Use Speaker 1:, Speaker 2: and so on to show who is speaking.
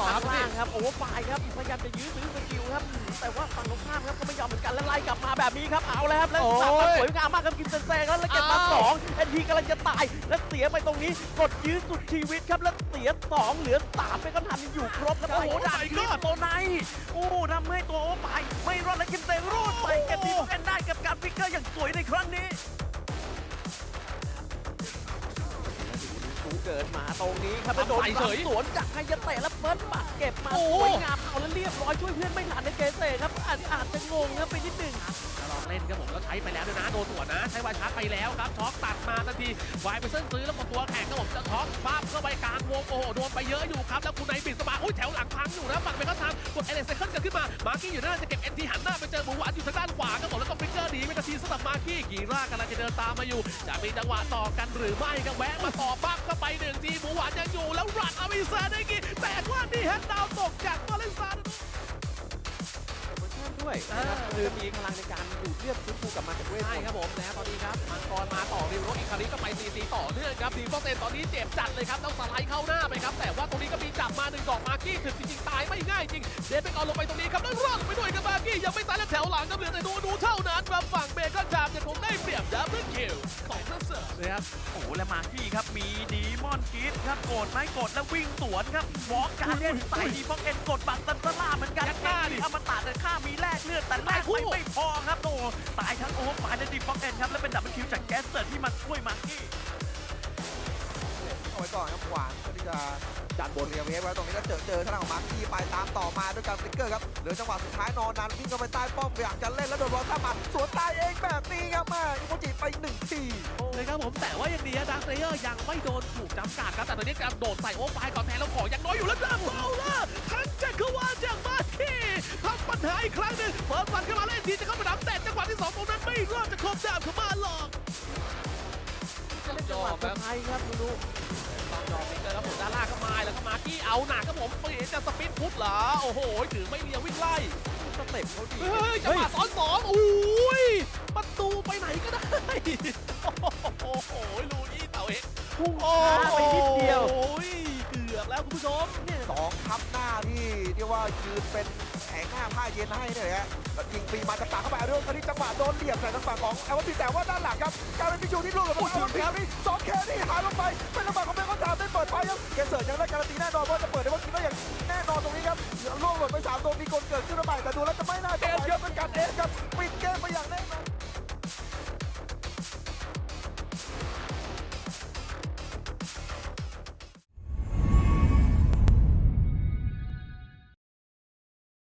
Speaker 1: ต่อครับ
Speaker 2: ข้าง
Speaker 1: พี่
Speaker 2: ล่างครับโอเวอร์ไฟล์ครับพยายามจะยื้อซื้อสกิลครับ แต่ว่าฝั่งตรงข้ามครับก็ไม่ยอมเหมือนกันแล้วไล่กลับมาแบบนี้ครับเอาแล้วครับแล้วสับมาสวยงามมากครับกินเซนเซ่ครับแล้วเก็บมาสองเอ็นทีกำลังจะตายแล้วเสียไปตรงนี้กดยื้อสุดชีวิตครับแล้วเสียสองเหลือสามเป็นก็ทันอยู่ครบแล้วโอ้โหด่านคลิปตัวในโอ้ทำให้ตัวโอเสูเกิดมาตรงนี้ครับแล้วโดน
Speaker 1: ใส่เฉย
Speaker 2: สวนจากไฮยาเตะแล้วเฟิร์สปัดเก็บมา
Speaker 1: โอ้
Speaker 2: สวยงามเอาแล้วเรียบร้อยช่วยเพื่อนไม่ทันในเกเน
Speaker 1: ครับผมแล้วใช้ไปแล้วด้วยนะโดนสวนนะ ใช้วายชาร์จไปแล้วครับช็อกตัดมาทันทีวายไปเส้นซื้อแล้วกดตัวแข่งครับผมจะช็อกปั๊บเข้าไปกลางวงโอ้โหโดนไปเยอะอยู่ครับแล้วคุณนายบิดสบายอุ้ยแถวหลังพังอยู่นะฝั่งไปก็ทำกดเอเลสเซคันกันขึ้นมามาร์กี้อยู่หนั่นจะเก็บเอ็นทีหันหน้าไปเจอหมูหวานอยู่ทางด้านขวาครับผมแล้วก็ฟิกเกอร์หนีไปทันทีสำหรับมาร์กี้กีร่ากำลังจะเดินตามมาอยู่ จะมีจังหวะต่อกันหรือไม่ก็แวะมาต่อปั๊บเข้าไปหนึ่งทีหมูหวานยังอยู่แล้วรัดอาวิซาได้กี่แต่ว่านี่แฮนด์ดาวตกจาก
Speaker 2: ด้วยนะครับคือมีพลังในการดูดเลือดฟื้นฟูกลับมาจากเวท
Speaker 1: ใช่ครับผมนะตอนนี้ครับมังกรมาต่อริวโรอีกครั้งนี้ก็ไปซีซีต่อเนื่องครับดีฟอกเซนตอนนี้เจ็บจัดเลยครับต้องสไลด์เข้าหน้าไปครับแต่ว่าตรงนี้ก็มีจับมาหนึ่งดอกมากี้ถึงจริงๆตายไม่ง่ายจริงเดนไปก่อนลงไปตรงนี้ครับแล้วรอดลงไปด้วยกับมากี้ยังไม่ตายแล้วแถวหลังก็เหลือแต่ดูดูเท่านั้นครับฝั่งเบ เซอร์นะครับ
Speaker 2: โอ้โหและมาที่ครับมีดีมอนกีดครับโกรธไม่โกรธแล้ววิ่งสวนครับวอล์กการเล่นใส่ดีฟอกเอ็นกดบังตันสลาเหมือนกัน
Speaker 1: ยัดหน้าดิ
Speaker 2: อมตะแต่ค่ามีแลกเลือดแต่แลก
Speaker 1: คู่
Speaker 2: ไม่ไม่พอครับโอ้ตายทั้งโอเวอร์ไฟล์และดีฟอกเอ็นครับและเป็นดับเบิลคิวจากแกสเซอร์ที่มาช่วยมาร์กี้
Speaker 3: เอาไว้ก่อนครับหวานเพื่อที่จะดันบนเรียเวฟไว้ตรงนี้แล้วเจอเจอทางด้านของมาร์คีไปตามต่อมาด้วยการฟลิกเกอร์ครับเหลือจังหวะสุดท้ายนอนนานวิ่งเข้าไปใต้ป้อมอยากจะเล่นแล้วโดนบอลข้ามมาสวนตายเองแบบนี้ครับแม่อิโมจิไปหนึ่งที
Speaker 1: เลย ครับผมแต่ว่ายังดีนะดังเลเยอร์ยังไม่โดนถูกจำกัดครับแต่ตอนนี้กำโดดใส่โอเวอร์ไฟล์ก่อนแทนแล้วของยังน้อยอยู่แล้วดับโซล่าทั้งจักรวาลจากมาคีทำปัญหาอีกครั้งหนึ่งเปิดฟันขึ้นมาเล่นทีจะเข้ามาดับแต่จังหวะที่สองตรงนั้นไม่รอดจะครบดาบเข้ามาหรอก
Speaker 2: จะเล่นจังหวะสุดท้ายครับดูดู
Speaker 1: ต้องยอมมิกเตอร์ครับผมด้านล่างก็มาแล้วก็มาที่เอาหนักครับผมเปลี่ยนจะสปินพุทธเหรอโอ้โหถือไม่เลียววิ่งไล่
Speaker 2: สเต็ปเขาดี
Speaker 1: เฮ้ยจังหวะซ้อนสองอุ้ยประตูไปไหนก็ได้
Speaker 2: พุ่ง
Speaker 1: โอ้
Speaker 2: ช้าไปนิดเดียว
Speaker 1: โอ้ยเกือบแล้วคุณผู้ชม
Speaker 2: เนี่ย
Speaker 3: สองทับหน้าที่เรียกว่ายืนเป็นแผงหน้าผ้าเย็นให้เนี่ยนะฮะแล้วยิงฟรีมาจากปากเข้าไปเรื่องคราวนี้จังหวะโดนเหลี่ยมใส่ทางฝั่งของเอลวันพีแต่ว่าด้านหลังครับกลายเป็นพิจูที่ร่วงกับเอลวันพีนี่สองแครี่หายลงไปเป็นระเบิดของเบคอนทามได้เปิดไฟครับเกเซอร์ยังได้การันตีแน่นอนว่าจะเปิดได้ว่าคิดได้อย่าง